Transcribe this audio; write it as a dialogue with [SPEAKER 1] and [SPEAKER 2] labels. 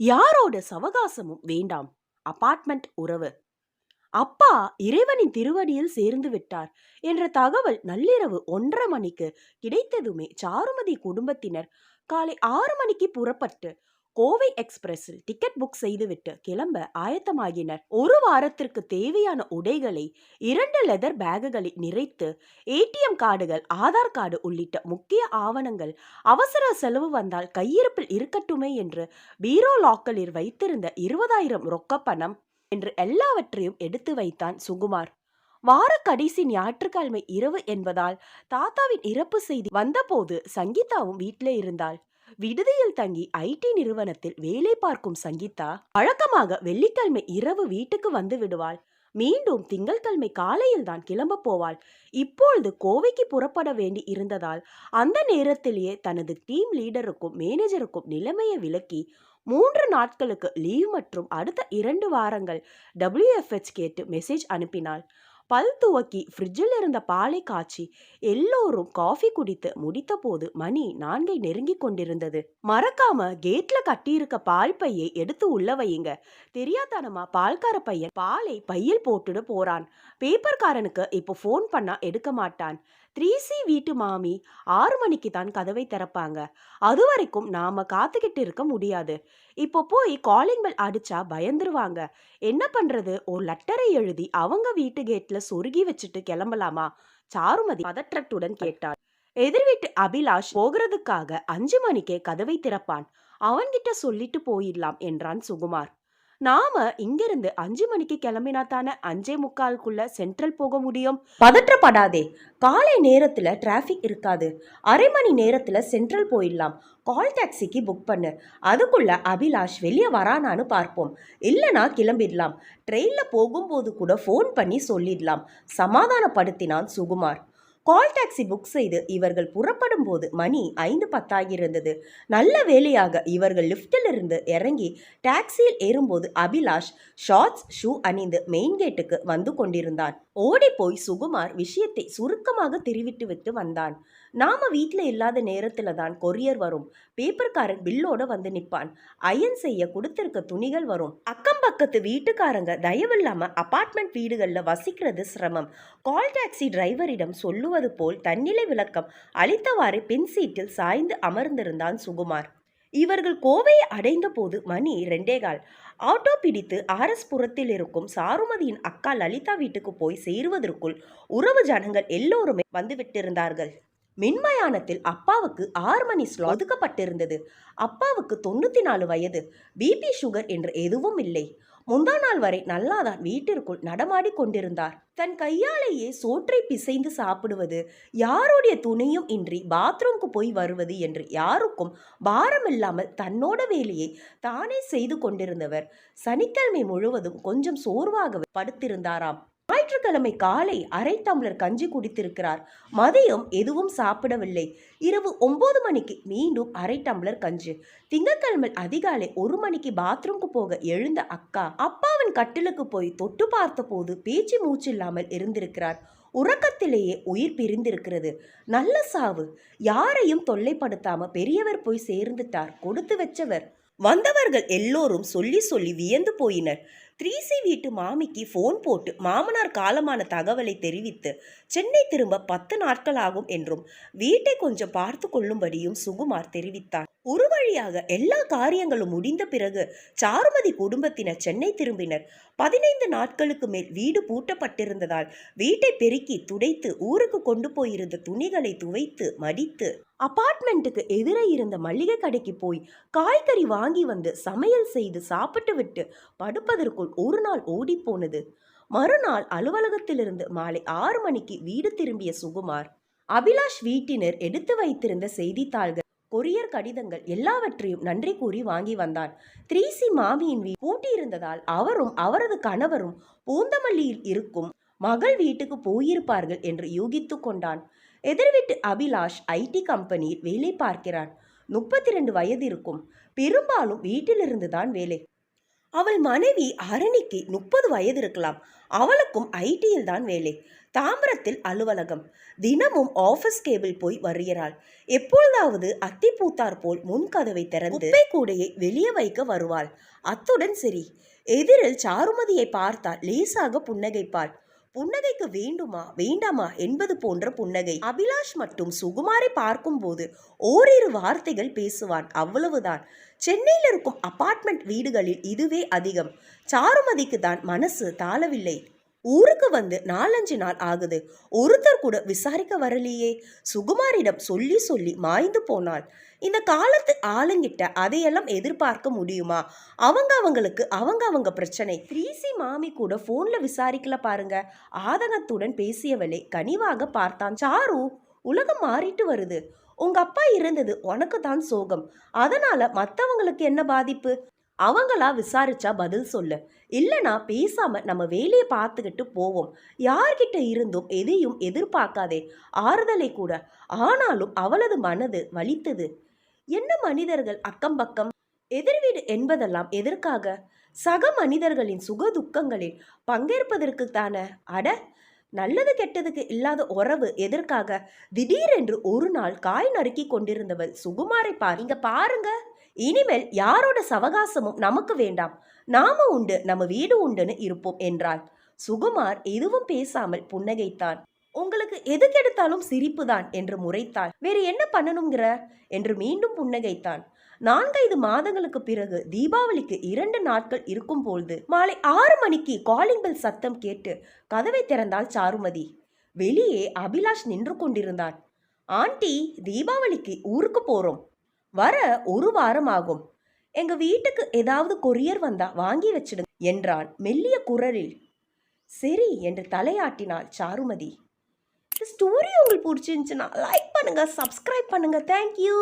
[SPEAKER 1] யாரோட சவகாசமும் வேண்டாம். அபார்ட்மெண்ட் உறவு. அப்பா இறைவனின் திருவடியில் சேர்ந்து விட்டார் என்ற தகவல் நள்ளிரவு ஒன்றரை மணிக்கு கிடைத்ததுமே சாருமதி குடும்பத்தினர். காலை ஆறு மணிக்கு புறப்பட்டு கோவை எக்ஸ்பிரஸில் டிக்கெட் புக் செய்துவிட்டு கிளம்ப ஆயத்தமாகினர். ஒரு வாரத்திற்கு தேவையான உடைகளை இரண்டு லெதர் பேகுகளில் நிறைத்து ஏடிஎம் கார்டுகள் ஆதார் கார்டு உள்ளிட்ட முக்கிய ஆவணங்கள் அவசர செலவு வந்தால் கையிருப்பில் இருக்கட்டுமே என்று பீரோ லாக்கரில் வைத்திருந்த இருபதாயிரம் ரொக்க பணம் என்று எல்லாவற்றையும் எடுத்து வைத்தான் சுகுமார். வார கடைசி ஞாயிற்றுக்கிழமை இரவு என்பதால் தாத்தாவின் இறப்பு செய்தி வந்தபோது சங்கீதாவும் வீட்டிலே இருந்தாள். விடுதியில் தங்கி ஐடி நிறுவனத்தில் வேலை பார்க்கும் சங்கீதா வழக்கமாக வெள்ளிக்கிழமை இரவு வீட்டுக்கு வந்து விடுவாள். மீண்டும் திங்கட்கிழமை காலையில் தான் கிளம்ப போவாள். இப்பொழுது கோவைக்கு புறப்பட வேண்டி இருந்ததால் அந்த நேரத்திலேயே தனது டீம் லீடருக்கும் மேனேஜருக்கும் நிலைமையை விளக்கி மூன்று நாட்களுக்கு லீவ் மற்றும் அடுத்த இரண்டு வாரங்கள் டபிள்யூஎஃப்ஹெச் கேட்டு மெசேஜ் அனுப்பினாள். பல் துவக்கி ஃப்ரிட்ஜில் இருந்த பாலை காய்ச்சி எல்லோரும் காஃபி குடித்து முடித்த போது மணி நான்கை நெருங்கி கொண்டிருந்தது. மறக்காம கேட்ல கட்டியிருக்க பால் பையை எடுத்து உள்ள வையுங்க. தெரியாதனமா பால்கார பையன் பாலை பையில் போட்டுட்டு போறான். பேப்பர்காரனுக்கு இப்போ ஃபோன் பண்ணா எடுக்க மாட்டான். த்ரீ சி வீட்டு மாமி ஆறு மணிக்கு தான் கதவை திறப்பாங்க. அது வரைக்கும் நாம காத்துக்கிட்டு இருக்க முடியாது. இப்போ போய் காலிங் பெல் அடிச்சா பயந்துருவாங்க. என்ன பண்றது? ஒரு லெட்டரை எழுதி அவங்க வீட்டு கேட்ல சொருகி வச்சுட்டு கிளம்பலாமா? சாருமதி பதற்றத்துடன் கேட்டாள். எதிர் வீட்டு அபிலாஷ் போகிறதுக்காக அஞ்சு மணிக்கே கதவை திறப்பான். அவன்கிட்ட சொல்லிட்டு போயிடலாம் என்றான் சுகுமார். நாம இங்கிருந்து அஞ்சு மணிக்கு கிளம்பினா தானே அஞ்சே முக்காலுக்குள்ள சென்ட்ரல் போக முடியும்? பதற்றப்படாதே. காலை நேரத்துல டிராஃபிக் இருக்காது. அரை மணி நேரத்துல சென்ட்ரல் போயிடலாம். கால் டாக்ஸிக்கு புக் பண்ணு. அதுக்குள்ள அபிலாஷ் வெளியே வரானான்னு பார்ப்போம். இல்லைனா கிளம்பிடலாம். ட்ரெயினில் போகும்போது கூட ஃபோன் பண்ணி சொல்லிடலாம். சமாதானப்படுத்தினான் சுகுமார். கால் டாக்ஸி புக் செய்து இவர்கள் புறப்படும் போது மணி ஐந்து பத்தாகியிருந்தது. நல்ல வேலையாக இவர்கள் லிஃப்டிலிருந்து இறங்கி டாக்ஸியில் ஏறும்போது அபிலாஷ் ஷார்ட்ஸ் ஷூ அணிந்து மெயின் கேட்டுக்கு வந்து கொண்டிருந்தான். ஓடிப்போய் சுகுமார் விஷயத்தை சுருக்கமாக தெரிவித்து விட்டு வந்தான். நாம வீட்டில் இல்லாத நேரத்தில் தான் கொரியர் வரும். பேப்பர்காரன் பில்லோட வந்து நிற்பான். அயன் செய்ய கொடுத்திருக்க துணிகள் வரும். அக்கம் பக்கத்து வீட்டுக்காரங்க தயவில்லாம அபார்ட்மெண்ட் வீடுகளில் வசிக்கிறது சிரமம். கால் டாக்ஸி டிரைவரிடம் சொல்லுவது போல் தன்னிலை விளக்கம் அளித்தவாறு பின் சீட்டில் சாய்ந்து அமர்ந்திருந்தான் சுகுமார். இவர்கள் கோவையை அடைந்த போது மணி ரெண்டேகால் ஆட்டோ பிடித்து ஆர்எஸ் புறத்தில் இருக்கும் சாருமதியின் அக்கா லலிதா வீட்டுக்கு போய் சேருவதற்குள் உறவு ஜனங்கள் எல்லோருமே வந்துவிட்டிருந்தார்கள். மின்மயானத்தில் அப்பாவுக்கு ஆறு மணி ஸ்லோ ஒதுக்கப்பட்டிருந்தது. அப்பாவுக்கு தொண்ணூத்தி நாலு வயது. பிபி சுகர் என்று எதுவும் இல்லை. முந்தா நாள் வரை நல்லாதான் வீட்டிற்குள் நடமாடி கொண்டிருந்தார். தன் கையாலேயே சோற்றை பிசைந்து சாப்பிடுவது யாருடைய துணையும் இன்றி பாத்ரூம்க்கு போய் வருவது என்று யாருக்கும் பாரமில்லாமல் தன்னோட வேலையை தானே செய்து கொண்டிருந்தவர். சனிக்கிழமை முழுவதும் கொஞ்சம் சோர்வாக படுத்திருந்தாராம். ஞாயிற்றுக்கிழமை காலை அரை டம்ளர் கஞ்சி குடித்திருக்கிறார். மதியம் எதுவும் சாப்பிடவில்லை. இரவு ஒன்பது மணிக்கு மீண்டும் அரை டம்ளர் கஞ்சி. திங்கட்கிழமை அதிகாலை ஒரு மணிக்கு பாத்ரூம்க்கு போக எழுந்த அக்கா அப்பாவின் கட்டிலுக்கு போய் தொட்டு பார்த்த போது பேச்சு மூச்சு இல்லாமல் இருந்திருக்கிறார். உறக்கத்திலேயே உயிர் பிரிந்திருக்கிறது. நல்ல சாவு. யாரையும் தொல்லைப்படுத்தாம பெரியவர் போய் சேர்ந்துட்டார். கொடுத்து வச்சவர். வந்தவர்கள் எல்லோரும் சொல்லி சொல்லி வியந்து போயினர். த்ரீசி வீட்டு மாமிக்கு ஃபோன் போட்டு மாமனார் காலமான தகவலை தெரிவித்து சென்னை திரும்ப பத்து நாட்கள் ஆகும் என்றும் வீட்டை கொஞ்சம் பார்த்து கொள்ளும்படியும் சுகுமார் தெரிவித்தார். ஒரு வழியாக எல்லா காரியங்களும் முடிந்த பிறகு சாருமதி குடும்பத்தினர் சென்னை திரும்பினர். பதினைந்து நாட்களுக்கு மேல் வீடு பூட்டப்பட்டிருந்ததால் வீட்டை பெருக்கி துடைத்து ஊருக்கு கொண்டு போயிருந்த துணிகளை துவைத்து மடித்து அபார்ட்மெண்ட்டுக்கு எதிரே இருந்த மளிகை கடைக்கு போய் காய்கறி வாங்கி வந்து சமையல் செய்து சாப்பிட்டு விட்டு படுப்பதற்குள் ஒரு நாள் ஓடிப்போனது. மறுநாள் அலுவலகத்திலிருந்து மாலை ஆறு மணிக்கு வீடு திரும்பிய சுகுமார் அபிலாஷ் வீட்டினர் எடுத்து வைத்திருந்த செய்தித்தாள்கள் கொரியர் கடிதங்கள் எல்லாவற்றையும் நன்றி கூறி வாங்கி வந்தான். த்ரீசி மாமியின் வீ பூட்டியிருந்ததால் அவரும் அவரது கணவரும் பூந்தமல்லியில் இருக்கும் மகள் வீட்டுக்கு போயிருப்பார்கள் என்று யூகித்து கொண்டான். எதிர் வீட்டு அபிலாஷ் ஐடி கம்பெனியில் வேலை பார்க்கிறான். முப்பத்தி ரெண்டு வயது இருக்கும் பெரும்பாலும் வீட்டிலிருந்து தான் வேலை அவள் மனைவி அரணிக்கு முப்பது வயது இருக்கலாம். அவளுக்கும் ஐடியில் தான் வேலை. தாம்பரத்தில் அலுவலகம். தினமும் ஆபீஸ் கேபிள் போய் வருகிறாள். எப்பொழுதாவது அத்தி பூத்தார் போல் முன் கதவை திறந்து குப்பை கூடையை வெளியே வைக்க வருவாள். அத்துடன் சரி. எதிரில் சாருமதியை பார்த்தால் லேசாக புன்னகைப்பாள். புன்னகைக்கு வேண்டுமா வேண்டாமா என்பது போன்ற புன்னகை. அபிலாஷ் மற்றும் சுகுமாரை பார்க்கும்போது ஓரிரு வார்த்தைகள் பேசுவான். அவ்வளவுதான். சென்னையில் இருக்கும் அபார்ட்மெண்ட் வீடுகளில் இதுவே அதிகம். சாருமதிக்கு தான் மனசு தாளவில்லை. ஊருக்கு வந்து நாலஞ்சு நாள் ஆகுது. ஒருத்தர் கூட விசாரிக்க வரலையே. சுகுமாரிடம் சொல்லி சொல்லி மாய்ந்து போனாள். இந்த காலத்து ஆளுங்கிட்ட அதையெல்லாம் எதிர்பார்க்க முடியுமா? அவங்க அவங்களுக்கு அவங்க அவங்க பிரச்சனை. த்ரீசி மாமி கூட ஃபோனில் விசாரிக்கல பாருங்க. ஆதங்கத்துடன் பேசியவளை கனிவாக பார்த்தான். சாரு உலகம் மாறிட்டு வருது. உங்க அப்பா இருந்தது உனக்கு தான் சோகம். அதனால மற்றவங்களுக்கு என்ன பாதிப்பு? அவங்களா விசாரிச்சா பதில் சொல்லு. இல்லைனா பேசாம நம்ம வேலையை பார்த்துக்கிட்டு போவோம். யார்கிட்ட இருந்தும் எதையும் எதிர்பார்க்காதே. ஆறுதலை கூட. ஆனாலும் அவளது மனது வலித்தது. என்ன மனிதர்கள் அக்கம் பக்கம்? எதிர்வீடு என்பதெல்லாம் எதற்காக? சக மனிதர்களின் சுக துக்கங்களில் பங்கேற்பதற்கு தானே? அட நல்லது கெட்டதுக்கு இல்லாத உறவு எதற்காக? திடீரென்று ஒரு நாள் காய் நறுக்கி கொண்டிருந்தவள் சுகுமாரை பாருங்க இங்க பாருங்க. இனிமேல் யாரோட சவகாசமும் நமக்கு வேண்டாம். நாம உண்டு நம்ம வீடு உண்டுன்னு இருப்போம் என்றாள். சுகுமார் எதுவும் பேசாமல் புன்னகைத்தான். உங்களுக்கு எது கெடுத்தாலும் சிரிப்பு சிரிப்புதான் என்று முறைத்தாள். வேறு என்ன பண்ணணுங்கிற? என்று மீண்டும் புன்னகைத்தான். நான்கைந்து மாதங்களுக்கு பிறகு தீபாவளிக்கு இரண்டு நாட்கள் இருக்கும் பொழுது மாலை ஆறு மணிக்கு காலிங் பெல் சத்தம் கேட்டு கதவை திறந்தாள் சாருமதி. வெளியே அபிலாஷ் நின்று கொண்டிருந்தான் ஆண்டி தீபாவளிக்கு ஊருக்கு போறோம். வர ஒரு வாரம் ஆகும் எங்க வீட்டுக்கு ஏதாவது கொரியர் வந்தா வாங்கி வச்சிடுங்க என்றான் மெல்லிய குரலில். சரி என்று தலையாட்டினாள் சாருமதி. இந்த ஸ்டோரி உங்களுக்கு பிடிச்சிருந்துச்சுன்னா லைக் பண்ணுங்க சப்ஸ்கிரைப் பண்ணுங்க. தேங்க்யூ